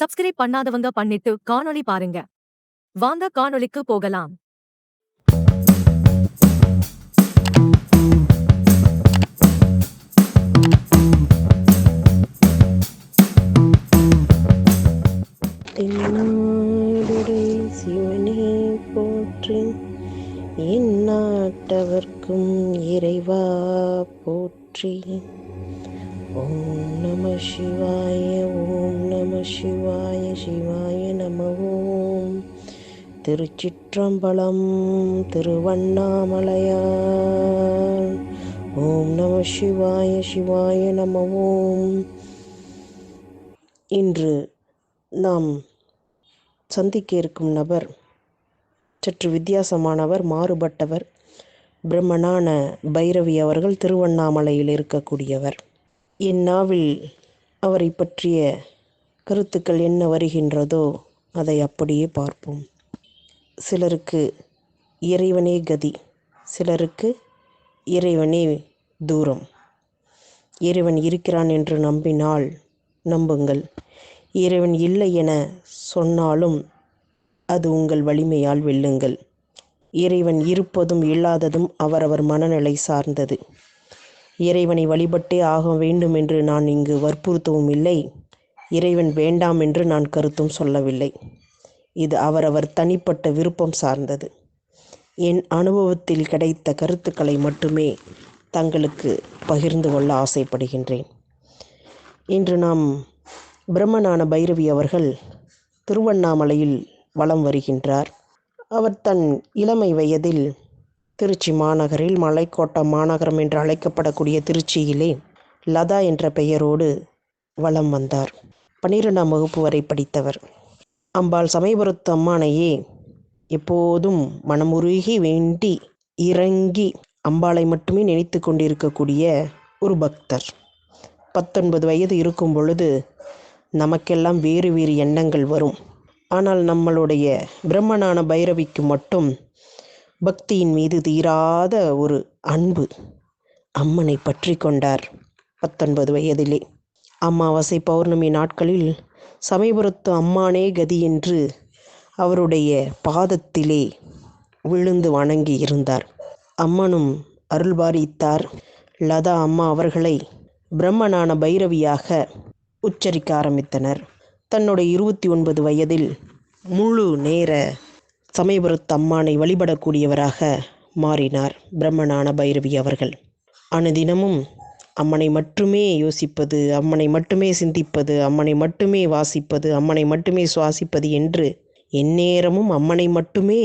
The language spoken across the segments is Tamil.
சப்ஸ்கிரைப் பண்ணாதவங்க பண்ணிட்டு காணொளி பாருங்க. வாங்க காணொளிக்கு போகலாம். தென்னாடுடைய சிவனே போற்றி எந்நாட்டவர்க்கும் இறைவா போற்றி. ஓம் நம சிவாய ஓம் நம சிவாய சிவாய நம ஓம் திருச்சிற்றம்பலம் திருவண்ணாமலையார். ஓம் நம சிவாய சிவாய நம ஓம் இன்று நாம் சந்திக்க இருக்கும் நபர் சற்று வித்தியாசமானவர் மாறுபட்டவர் பிரம்மனான பைரவி அவர்கள் திருவண்ணாமலையில் இருக்கக்கூடியவர். என் நாவில் அவரை பற்றிய கருத்துக்கள் என்ன வருகின்றதோ அதை அப்படியே பார்ப்போம். சிலருக்கு இறைவனே கதி சிலருக்கு இறைவனே தூரம். இறைவன் இருக்கிறான் என்று நம்பினால் நம்புங்கள். இறைவன் இல்லை என சொன்னாலும் அது உங்கள் வலிமையால் வெல்லுங்கள். இறைவன் இருப்பதும் இல்லாததும் அவரவர் மனநிலை சார்ந்தது. இறைவனை வழிபட்டே ஆக வேண்டும் என்று நான் இங்கு வற்புறுத்தவும் இல்லை. இறைவன் வேண்டாம் என்று நான் கருத்தும் சொல்லவில்லை. இது அவரவர் தனிப்பட்ட விருப்பம் சார்ந்தது. என் அனுபவத்தில் கிடைத்த கருத்துக்களை மட்டுமே தங்களுக்கு பகிர்ந்து கொள்ள ஆசைப்படுகின்றேன். இன்று நாம் பிரம்மனான பைரவி அவர்கள் திருவண்ணாமலையில் வலம் வருகின்றார். அவர் தன் இளமை வயதில் திருச்சி மாநகரில் மலைக்கோட்டை மாநகரம் என்று அழைக்கப்படக்கூடிய திருச்சியிலே லதா என்ற பெயரோடு வலம் வந்தார். பன்னிரெண்டாம் வகுப்பு வரை படித்தவர். அம்பாள் சமயபுரத்து அம்மானையே எப்போதும் மனமுருகி வேண்டி இறங்கி அம்பாளை மட்டுமே நினைத்து கொண்டிருக்கக்கூடிய ஒரு பக்தர். பத்தொன்பது வயது இருக்கும் பொழுது நமக்கெல்லாம் வேறு வேறு எண்ணங்கள் வரும். ஆனால் நம்மளுடைய பிரம்மனான பைரவிக்கு மட்டும் பக்தியின் மீது தீராத ஒரு அன்பு அம்மனை பற்றி கொண்டார். பத்தொன்பது வயதிலே அமாவாசை பௌர்ணமி நாட்களில் சமயபுரத்து அம்மானே கதி என்று அவருடைய பாதத்திலே விழுந்து வணங்கி இருந்தார். அம்மனும் அருள்பாரித்தார் லதா அம்மா அவர்களை பிரம்மனான பைரவியாக உச்சரிக்க ஆரம்பித்தனர். தன்னுடைய இருபத்தி ஒன்பது வயதில் முழு நேர சமயபுரத்து அம்மானை வழிபடக்கூடியவராக மாறினார் பிரம்மனான பைரவி அவர்கள். அனுதினமும் அம்மனை மட்டுமே யோசிப்பது அம்மனை மட்டுமே சிந்திப்பது அம்மனை மட்டுமே வாசிப்பது அம்மனை மட்டுமே சுவாசிப்பது என்று எந்நேரமும் அம்மனை மட்டுமே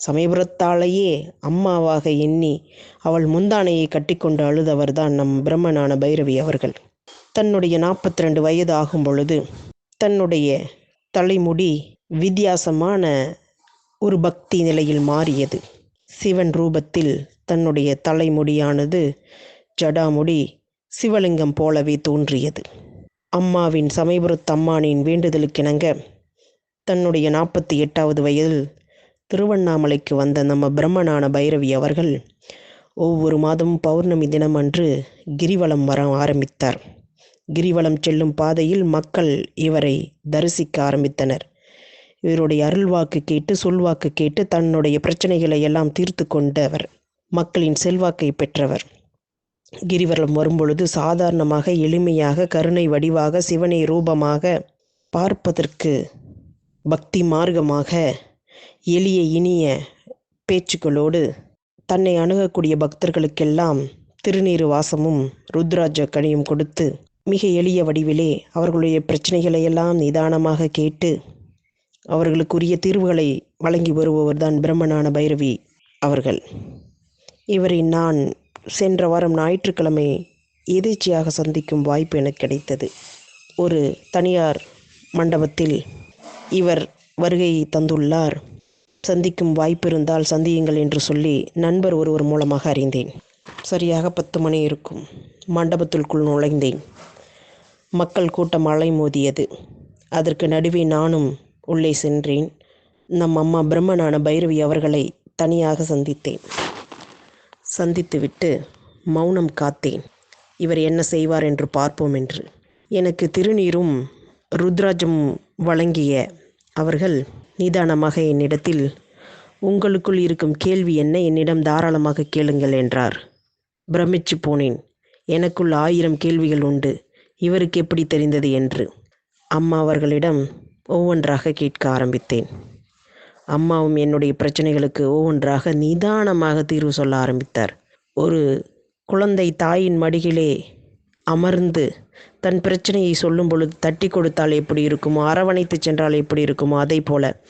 சமயபுரத்தாலேயே அம்மாவாக எண்ணி அவள் முந்தானையை கட்டிக்கொண்டு அழுதவர்தான் நம் பிரம்மனான பைரவி அவர்கள். தன்னுடைய நாற்பத்தி ரெண்டு வயது ஆகும் பொழுது தன்னுடைய தலைமுடி வித்தியாசமான ஒரு பக்தி நிலையில் மாறியது. சிவன் ரூபத்தில் தன்னுடைய தலைமுடியானது ஜடாமுடி சிவலிங்கம் போலவே தோன்றியது. அம்மாவின் சமயபுரத்து அம்மானின் வேண்டுதலுக்கிணங்க தன்னுடைய நாற்பத்தி எட்டாவது வயதில் திருவண்ணாமலைக்கு வந்த நம்ம பிரம்மனான பைரவி அவர்கள் ஒவ்வொரு மாதமும் பௌர்ணமி தினம் அன்று கிரிவலம் வர ஆரம்பித்தார். கிரிவலம் செல்லும் பாதையில் மக்கள் இவரை தரிசிக்க ஆரம்பித்தனர். இவருடைய அருள்வாக்கு கேட்டு சொல்வாக்கு கேட்டு தன்னுடைய பிரச்சனைகளை எல்லாம் தீர்த்து கொண்டவர். மக்களின் செல்வாக்கை பெற்றவர். கிரிவலம் வரும்பொழுது சாதாரணமாக எளிமையாக கருணை வடிவாக சிவனை ரூபமாக பார்ப்பதற்கு பக்தி மார்க்கமாக எளிய இனிய பேச்சுக்களோடு தன்னை அணுகக்கூடிய பக்தர்களுக்கெல்லாம் திருநீறு வாசமும் ருத்ராஜ கனியும் கொடுத்து மிக எளிய வடிவிலே அவர்களுடைய பிரச்சனைகளை எல்லாம் நிதானமாக கேட்டு அவர்களுக்குரிய தீர்வுகளை வழங்கி வருபவர்தான் பிரம்மனான பைரவி அவர்கள். இவரை நான் சென்ற வாரம் ஞாயிற்றுக்கிழமை எதிர்ச்சியாக சந்திக்கும் வாய்ப்பு எனக்கு கிடைத்தது. ஒரு தனியார் மண்டபத்தில் இவர் வருகை தந்துள்ளார். சந்திக்கும் வாய்ப்பு இருந்தால் சந்தியுங்கள் என்று சொல்லி நண்பர் ஒருவர் மூலமாக அறிந்தேன். சரியாக பத்து மணி இருக்கும். மண்டபத்திற்குள் நுழைந்தேன். மக்கள் கூட்டம் அலை மோதியது அதற்கு நடுவே நானும் உள்ளே சென்றேன். நம் அம்மா பிரம்மனான பைரவி அவர்களை தனியாக சந்தித்தேன். சந்தித்துவிட்டு மௌனம் காத்தேன். இவர் என்ன செய்வார் என்று பார்ப்போம் என்று. எனக்கு திருநீரும் ருத்ராஜம் வழங்கிய அவர்கள் நிதானமாக என்னிடத்தில் உங்களுக்குள் இருக்கும் கேள்வி என்ன? என்னிடம் தாராளமாக கேளுங்கள் என்றார். பிரமிச்சு போனேன். எனக்குள் ஆயிரம் கேள்விகள் உண்டு. இவருக்கு எப்படி தெரிந்தது? என்று. அம்மா அவர்களிடம் ஒவ்வொன்றாக கேட்க ஆரம்பித்தேன். அம்மாவும் என்னுடைய பிரச்சனைகளுக்கு ஒவ்வொன்றாக நிதானமாக தீர்வு சொல்ல ஆரம்பித்தார். ஒரு குழந்தை தாயின் மடியிலே அமர்ந்து தன் பிரச்சனையை சொல்லும் பொழுது தட்டி கொடுத்தால் எப்படி இருக்குமோ அரவணைத்து சென்றால் எப்படி இருக்குமோ அதை போல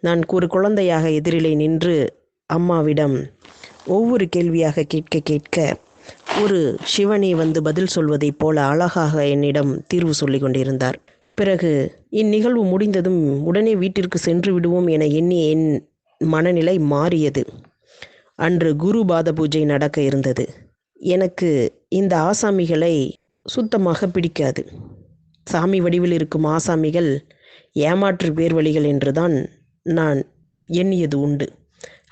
நான் ஒரு குழந்தையாக எதிரிலே நின்று அம்மாவிடம் ஒவ்வொரு கேள்வியாக கேட்க கேட்க ஒரு சிவனே வந்து பதில் சொல்வதைப் போல அழகாக என்னிடம் தீர்வு சொல்லி கொண்டிருந்தார். பிறகு இந்நிகழ்வு முடிந்ததும் உடனே வீட்டிற்கு சென்று விடுவோம் என எண்ணி என் மனநிலை மாறியது. அன்று குரு பாத பூஜை நடக்க இருந்தது. எனக்கு இந்த ஆசாமிகளை சுத்தமாக பிடிக்காது. சாமி வடிவில் இருக்கும் ஆசாமிகள் ஏமாற்று பேர் வழிகள் என்றுதான் நான் எண்ணியது உண்டு.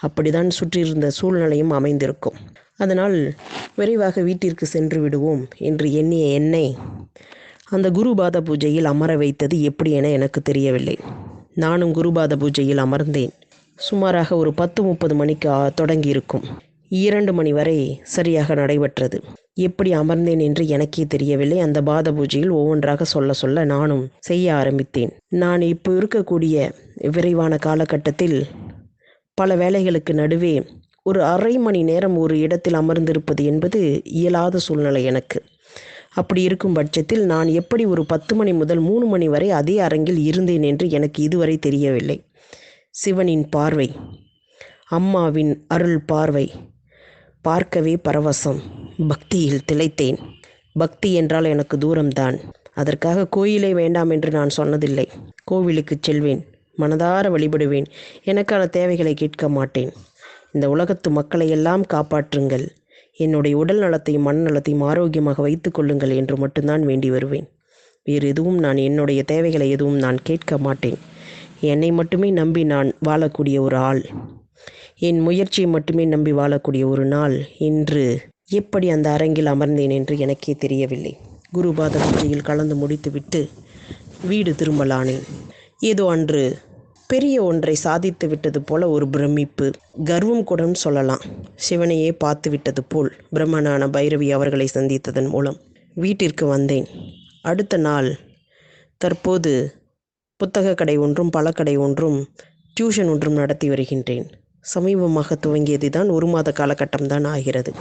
அப்படிதான் சுற்றியிருந்த சூழ்நிலையும் அமைந்திருக்கும். அதனால் விரைவாக வீட்டிற்கு சென்று விடுவோம் என்று எண்ணிய என்னை அந்த குருபாத பூஜையில் அமர வைத்தது எப்படி என எனக்கு தெரியவில்லை. நானும் குருபாத பூஜையில் அமர்ந்தேன். சுமாராக ஒரு பத்து முப்பது மணிக்கு தொடங்கி தொடங்கியிருக்கும். இரண்டு மணி வரை சரியாக நடைபெற்றது. எப்படி அமர்ந்தேன் என்று எனக்கே தெரியவில்லை. அந்த பாத பூஜையில் ஒவ்வொன்றாக சொல்ல சொல்ல நானும் செய்ய ஆரம்பித்தேன். நான் இப்போ இருக்கக்கூடிய விரைவான காலகட்டத்தில் பல வேலைகளுக்கு நடுவே ஒரு அரை மணி நேரம் ஒரு இடத்தில் அமர்ந்திருப்பது என்பது இயலாத சூழ்நிலை எனக்கு. அப்படி இருக்கும் பட்சத்தில் நான் எப்படி ஒரு பத்து மணி முதல் மூணு மணி வரை அதே அரங்கில் இருந்தேன் என்று எனக்கு இதுவரை தெரியவில்லை. சிவனின் பார்வை அம்மாவின் அருள் பார்வை பார்க்கவே பரவசம். பக்தியில் திளைத்தேன். பக்தி என்றால் எனக்கு தூரம்தான். அதற்காக கோயிலை வேண்டாம் என்று நான் சொன்னதில்லை. கோவிலுக்கு செல்வேன். மனதார வழிபடுவேன். எனக்கான தேவைகளை கேட்க மாட்டேன். இந்த உலகத்து மக்களை எல்லாம் காப்பாற்றுங்கள். என்னுடைய உடல் நலத்தையும் மனநலத்தையும் ஆரோக்கியமாக வைத்துக் கொள்ளுங்கள் என்று மட்டும்தான் வேண்டி வருவேன். வேறு எதுவும் நான் என்னுடைய தேவைகளை எதுவும் நான் கேட்க மாட்டேன். என்னை மட்டுமே நம்பி நான் வாழக்கூடிய ஒரு ஆள். என் முயற்சியை மட்டுமே நம்பி வாழக்கூடிய ஒரு நாள் இன்று. எப்படி அந்த அரங்கில் அமர்ந்தேன் என்று எனக்கே தெரியவில்லை. குருபாத பூஜையில் கலந்து முடித்துவிட்டு வீடு திரும்பலானேன். ஏதோ அன்று பெரிய ஒன்றை சாதித்து விட்டது போல ஒரு பிரமிப்பு. கர்வம் கூட சொல்லலாம். சிவனையே பார்த்து விட்டது போல் பிரம்மனான பைரவி அவர்களை சந்தித்ததன் மூலம் வீட்டிற்கு வந்தேன். அடுத்த நாள் தற்போது புத்தக கடை ஒன்றும் பழக்கடை ஒன்றும் டியூஷன் ஒன்றும் நடத்தி வருகின்றேன். சமீபமாக துவங்கியது தான் ஒரு மாத காலகட்டம் தான் ஆகிறது.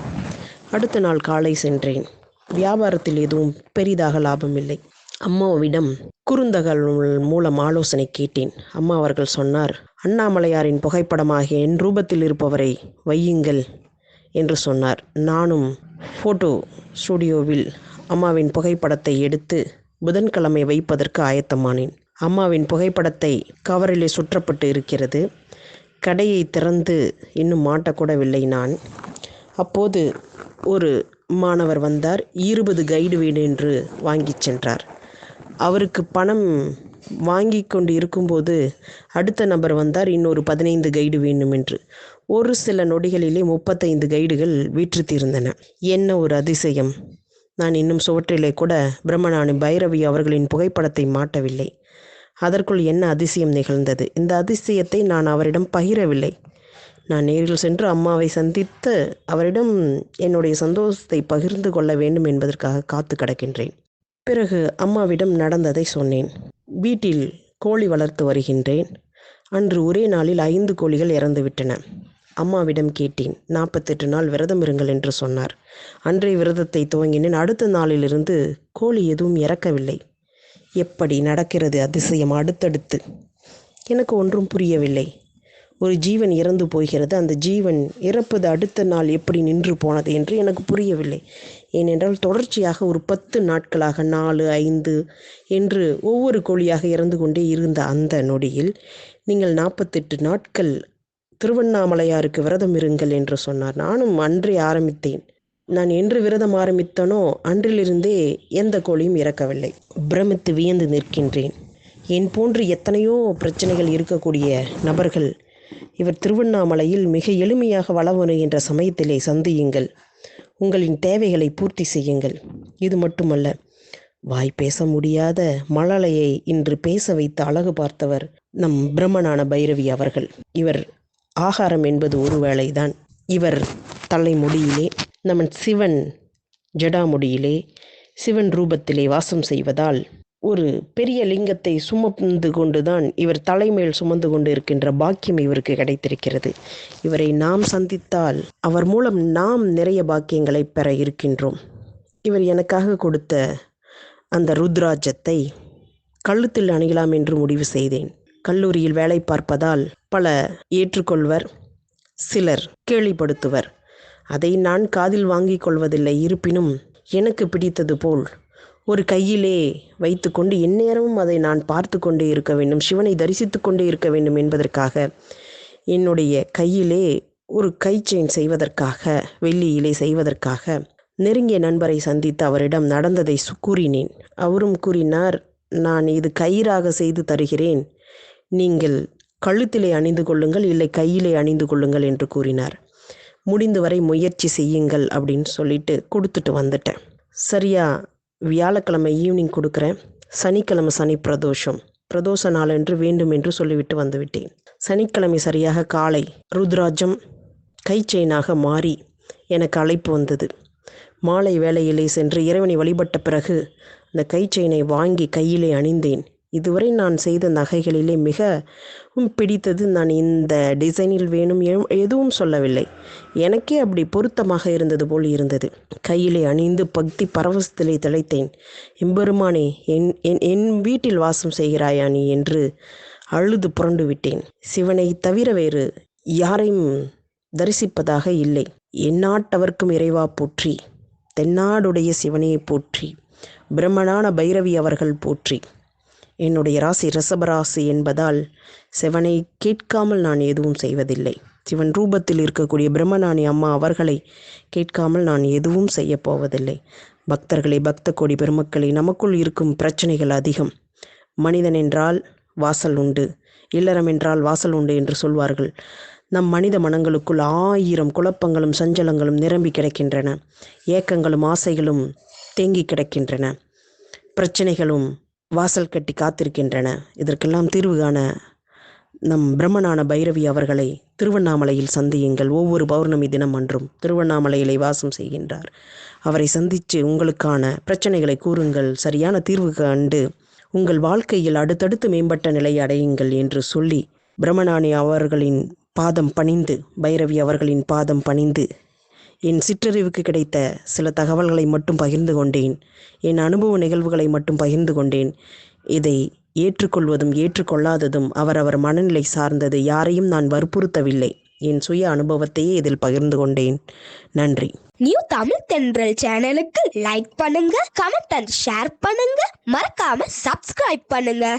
அடுத்த நாள் காலை சென்றேன். வியாபாரத்தில் எதுவும் பெரிதாக லாபம் இல்லை அம்மாவிடம் குறுந்தகல் மூலம் ஆலோசனை கேட்டேன். அம்மா அவர்கள் சொன்னார் அண்ணாமலையாரின் புகைப்படமாக என் ரூபத்தில் இருப்பவரை வையுங்கள் என்று சொன்னார். நானும் ஃபோட்டோ ஸ்டுடியோவில் அம்மாவின் புகைப்படத்தை எடுத்து புதன்கிழமை வைப்பதற்கு ஆயத்தமானேன். அம்மாவின் புகைப்படத்தை கவரிலே சுற்றப்பட்டு இருக்கிறது. கடையை திறந்து இன்னும் மாட்டக்கூடவில்லை நான். அப்போது ஒரு மாணவர் வந்தார் இருபது கைடு வீடு என்று வாங்கிச் சென்றார். அவருக்கு பணம் வாங்கி கொண்டு இருக்கும்போது அடுத்த நபர் வந்தார். இன்னொரு பதினைந்து கைடு வேண்டும் என்று ஒரு சில நொடிகளிலே முப்பத்தைந்து கைடுகள் வீற்று தீர்ந்தன என்ன ஒரு அதிசயம். நான் இன்னும் சுவற்றிலே கூட பிரம்மனானி பைரவி அவர்களின் புகைப்படத்தை மாட்டவில்லை. அதற்குள் என்ன அதிசயம் நிகழ்ந்தது? இந்த அதிசயத்தை நான் அவரிடம் பகிரவில்லை. நான் நேரில் சென்று அம்மாவை சந்தித்து அவரிடம் என்னுடைய சந்தோஷத்தை பகிர்ந்து கொள்ள வேண்டும் என்பதற்காக காத்து கிடக்கின்றேன். பிறகு அம்மாவிடம் நடந்ததை சொன்னேன். வீட்டில் கோழி வளர்த்து வருகின்றேன். அன்று ஒரே நாளில் ஐந்து கோழிகள் இறந்துவிட்டன. அம்மாவிடம் கேட்டேன் நாற்பத்தெட்டு நாள் விரதம் இருங்கள் என்று சொன்னார். அன்றைய விரதத்தை துவங்கினேன். அடுத்த நாளிலிருந்து கோழி எதுவும் இறக்கவில்லை. எப்படி நடக்கிறது அதிசயம் அடுத்தடுத்து. எனக்கு ஒன்றும் புரியவில்லை. ஒரு ஜீவன் இறந்து போகிறது. அந்த ஜீவன் இறப்பது அடுத்த நாள் எப்படி நின்று போனது என்று எனக்கு புரியவில்லை. ஏனென்றால் தொடர்ச்சியாக ஒரு பத்து நாட்களாக நாலு ஐந்து என்று ஒவ்வொரு கோழியாக இறந்து கொண்டே இருந்த அந்த நொடியில் நீங்கள் நாற்பத்தெட்டு நாட்கள் திருவண்ணாமலையாருக்கு விரதம் இருங்கள் என்று சொன்னார். நானும் அன்றே ஆரம்பித்தேன். நான் என்று விரதம் ஆரம்பித்தனோ அன்றிலிருந்தே எந்த கோழியும் இறக்கவில்லை. பிரமித்து வியந்து நிற்கின்றேன். என் போன்று எத்தனையோ பிரச்சனைகள் இருக்கக்கூடிய நபர்கள் இவர் திருவண்ணாமலையில் மிக எளிமையாக வளம் வருகின்ற சமயத்திலே சந்தியுங்கள். உங்களின் தேவைகளை பூர்த்தி செய்யுங்கள். இது மட்டுமல்ல வாய் பேச முடியாத மழலையை இன்று பேச வைத்து அழகு பார்த்தவர் நம் பிரம்மனான பைரவி அவர்கள். இவர் ஆகாரம் என்பது ஒரு வேளைதான். இவர் தலைமுடியிலே நம்ம சிவன் ஜடாமுடியிலே சிவன் ரூபத்திலே வாசம் செய்வதால் ஒரு பெரிய லிங்கத்தை சுமந்து கொண்டுதான் இவர் தலைமேல் சுமந்து கொண்டு இருக்கின்ற பாக்கியம் இவருக்கு கிடைத்திருக்கிறது. இவரை நாம் சந்தித்தால் அவர் மூலம் நாம் நிறைய பாக்கியங்களை பெற இருக்கின்றோம். இவர் எனக்காக கொடுத்த அந்த ருத்ராஜத்தை கழுத்தில் அணியலாம் என்று முடிவு செய்தேன். கல்லூரியில் வேலை பார்ப்பதால் பல ஏற்றுக்கொள்வர் சிலர் கேள்விப்படுத்துவர் அதை நான் காதில் வாங்கிக் கொள்வதில்லை. இருப்பினும் எனக்கு பிடித்தது போல் ஒரு கையிலே வைத்துக்கொண்டு எந்நேரமும் அதை நான் பார்த்து கொண்டே இருக்க வேண்டும். சிவனை தரிசித்து கொண்டே இருக்க வேண்டும் என்பதற்காக என்னுடைய கையிலே ஒரு கை செயின் செய்வதற்காக வெள்ளியிலே செய்வதற்காக நெருங்கிய நண்பரை சந்தித்து அவரிடம் நடந்ததை கூறினேன். அவரும் கூறினார் நான் இது கயிறாக செய்து தருகிறேன். நீங்கள் கழுத்திலே அணிந்து கொள்ளுங்கள் இல்லை கையிலே அணிந்து கொள்ளுங்கள் என்று கூறினார். முடிந்தவரை முயற்சி செய்யுங்கள் அப்படின்னு சொல்லிட்டு கொடுத்துட்டு வந்துட்டேன். சரியா வியாழக்கிழமை ஈவினிங் கொடுக்குறேன். சனிக்கிழமை சனி பிரதோஷம். பிரதோஷ நாளென்று வேண்டும் என்று சொல்லிவிட்டு வந்துவிட்டேன். சனிக்கிழமை சரியாக காலை ருத்ராஜம் கை செயினாக மாறி எனக்கு அழைப்பு வந்தது. மாலை வேளையிலே சென்று இறைவனை வழிபட்ட பிறகு அந்த கை செயினை வாங்கி கையிலே அணிந்தேன். இதுவரை நான் செய்த நகைகளிலே மிகவும் பிடித்தது நான் இந்த டிசைனில் வேணும் எதுவும் சொல்லவில்லை. எனக்கே அப்படி பொருத்தமாக இருந்தது போல் இருந்தது. கையிலே அணிந்து பக்தி பரவசத்திலே திளைத்தேன். எம்பெருமானே என் என் என் வீட்டில் வாசம் செய்கிறாயா நீ? என்று அழுது புரண்டு விட்டேன். சிவனை தவிர வேறு யாரையும் தரிசிப்பதாக இல்லை. எந்நாட்டவர்க்கும் இறைவா போற்றி. தென்னாடுடைய சிவனையை போற்றி. பிரம்மனான பைரவி அவர்கள் போற்றி. என்னுடைய ராசி ரிஷபராசி என்பதால் சிவனை கேட்காமல் நான் எதுவும் செய்வதில்லை. சிவன் ரூபத்தில் இருக்கக்கூடிய பிரம்மநாணி அம்மா அவர்களை கேட்காமல் நான் எதுவும் செய்யப்போவதில்லை போவதில்லை. பக்த கோடி பெருமக்களை நமக்குள் இருக்கும் பிரச்சனைகள் அதிகம். மனிதன் என்றால் வாசல் உண்டு இல்லறம் என்றால் வாசல் உண்டு என்று சொல்வார்கள். நம் மனித மனங்களுக்குள் ஆயிரம் குழப்பங்களும் சஞ்சலங்களும் நிரம்பி கிடக்கின்றன. ஏக்கங்களும் ஆசைகளும் தேங்கி கிடக்கின்றன. பிரச்சனைகளும் வாசல் கட்டி காத்திருக்கின்றன. இதற்கெல்லாம் தீர்வு காண நம் பிரம்மனான பைரவி அவர்களை திருவண்ணாமலையில் சந்தியுங்கள். ஒவ்வொரு பௌர்ணமி தினம் அன்றும் திருவண்ணாமலையிலே வாசம் செய்கின்றார். அவரை சந்தித்து உங்களுக்கான பிரச்சனைகளை கூறுங்கள். சரியான தீர்வு கண்டு உங்கள் வாழ்க்கையில் அடுத்தடுத்து மேம்பட்ட நிலையை அடையுங்கள் என்று சொல்லி பிரம்மநாணி அவர்களின் பாதம் பணிந்து பைரவி அவர்களின் பாதம் பணிந்து என் சிற்றறிவுக்கு கிடைத்த சில தகவல்களை மட்டும் பகிர்ந்து கொண்டேன். என் அனுபவ நிகழ்வுகளை மட்டும் பகிர்ந்து கொண்டேன். இதை ஏற்றுக்கொள்வதும் ஏற்றுக்கொள்ளாததும் அவரவர் மனநிலை சார்ந்தது யாரையும் நான் வற்புறுத்தவில்லை. என் சுய அனுபவத்தையே இதில் பகிர்ந்து கொண்டேன். நன்றி. நியூ தமிழ் தென்றல் சேனலுக்கு லைக் பண்ணுங்க கமெண்ட் அண்ட் ஷேர் பண்ணுங்க. மறக்காம சப்ஸ்கிரைப் பண்ணுங்க.